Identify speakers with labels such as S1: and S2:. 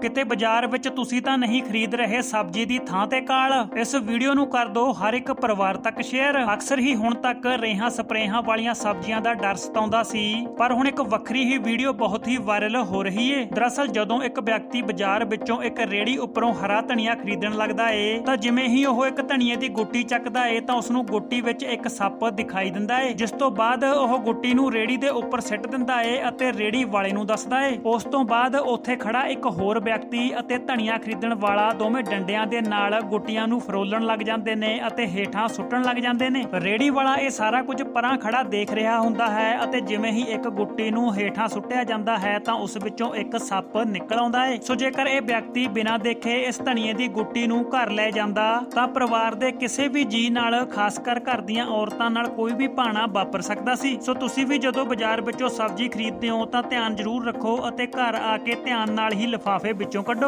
S1: ਕਿਤੇ ਬਾਜ਼ਾਰ ਵਿੱਚ ਤੁਸੀਂ ਤਾਂ ਨਹੀਂ ਖਰੀਦ ਰਹੇ ਸਬਜ਼ੀ ਦੀ ਥਾਂ ਤੇ ਕਾਲ। ਇਸ ਵੀਡੀਓ ਨੂੰ ਕਰ ਦਿਓ ਹਰ ਇੱਕ ਪਰਿਵਾਰ ਤੱਕ ਸ਼ੇਅਰ ਅਕਸਰ ਹੀ ਹੁਣ ਤੱਕ ਰੇਹਾਂ ਸਪਰੇਹਾਂ ਵਾਲੀਆਂ ਸਬਜ਼ੀਆਂ ਦਾ ਡਰ ਸਤਾਉਂਦਾ ਸੀ। ਪਰ ਹੁਣ ਇੱਕ ਵੱਖਰੀ ਹੀ ਵੀਡੀਓ ਬਹੁਤ ਹੀ ਵਾਇਰਲ ਹੋ ਰਹੀ ਏ। ਦਰਅਸਲ ਜਦੋਂ ਇੱਕ ਵਿਅਕਤੀ ਬਾਜ਼ਾਰ ਵਿੱਚੋਂ ਇੱਕ ਰੇੜੀ ਉੱਪਰੋਂ ਹਰਾ ਧਨੀਆ ਖਰੀਦਣ ਲੱਗਦਾ ਏ, ਤਾਂ ਜਿਵੇਂ ਹੀ ਉਹ ਇੱਕ ਧਨੀਏ ਦੀ ਗੁੱਟੀ ਚੱਕਦਾ ਏ, ਤਾਂ ਉਸ ਨੂੰ ਗੁੱਟੀ ਵਿੱਚ ਇੱਕ ਸੱਪ ਦਿਖਾਈ ਦਿੰਦਾ ਏ, ਜਿਸ ਤੋਂ ਬਾਅਦ ਉਹ ਗੁੱਟੀ ਨੂੰ ਰੇੜੀ ਦੇ ਉੱਪਰ ਸਿੱਟ ਦਿੰਦਾ ਏ ਅਤੇ ਰੇੜੀ ਵਾਲੇ ਨੂੰ ਦੱਸਦਾ ਏ। ਉਸ ਤੋਂ ਬਾਅਦ ਉੱਥੇ ਖੜਾ ਇੱਕ ਹੋਰ ਵਿਅਕਤੀ ਅਤੇ ਧਨੀਆ ਖਰੀਦਣ ਵਾਲਾ ਦੋਵੇਂ ਡੰਡਿਆਂ ਦੇ ਨਾਲ ਗੁੱਟੀਆਂ ਨੂੰ ਫਰੋਲਣ ਲੱਗ ਜਾਂਦੇ ਨੇ ਅਤੇ ਹੇਠਾਂ ਸੁੱਟਣ ਲੱਗ ਜਾਂਦੇ ਨੇ। ਰੇੜੀ ਵਾਲਾ ਇਹ ਸਾਰਾ ਕੁਝ ਪਰਾਂ ਖੜਾ ਦੇਖ ਰਿਹਾ ਹੁੰਦਾ ਹੈ ਅਤੇ ਜਿਵੇਂ ਹੀ ਇੱਕ ਗੁੱਟੀ ਨੂੰ ਹੇਠਾਂ ਸੁੱਟਿਆ ਜਾਂਦਾ ਹੈ ਤਾਂ ਉਸ ਵਿੱਚੋਂ ਇੱਕ ਸੱਪ ਨਿਕਲ ਆਉਂਦਾ ਏ ਸੋ ਜੇਕਰ ਇਹ ਵਿਅਕਤੀ ਬਿਨਾਂ ਦੇਖੇ ਇਸ ਧਨੀਏ ਦੀ ਗੁੱਟੀ ਨੂੰ ਘਰ ਲੈ ਜਾਂਦਾ, ਤਾਂ ਪਰਿਵਾਰ ਦੇ ਕਿਸੇ ਵੀ ਜੀ ਨਾਲ, ਖਾਸ ਕਰ ਘਰ ਦੀਆਂ ਔਰਤਾਂ ਨਾਲ ਕੋਈ ਵੀ ਭਾਣਾ ਵਾਪਰ ਸਕਦਾ ਸੀ। ਸੋ ਤੁਸੀਂ ਵੀ ਜਦੋਂ ਬਾਜ਼ਾਰ ਵਿੱਚੋਂ ਸਬਜ਼ੀ ਖਰੀਦਦੇ ਹੋ ਤਾਂ ਧਿਆਨ ਜ਼ਰੂਰ ਰੱਖੋ ਅਤੇ ਘਰ ਆ ਕੇ ਧਿਆਨ ਨਾਲ ਹੀ ਲਿਫਾਫੇ ਵਿੱਚੋਂ ਕੱਢੋ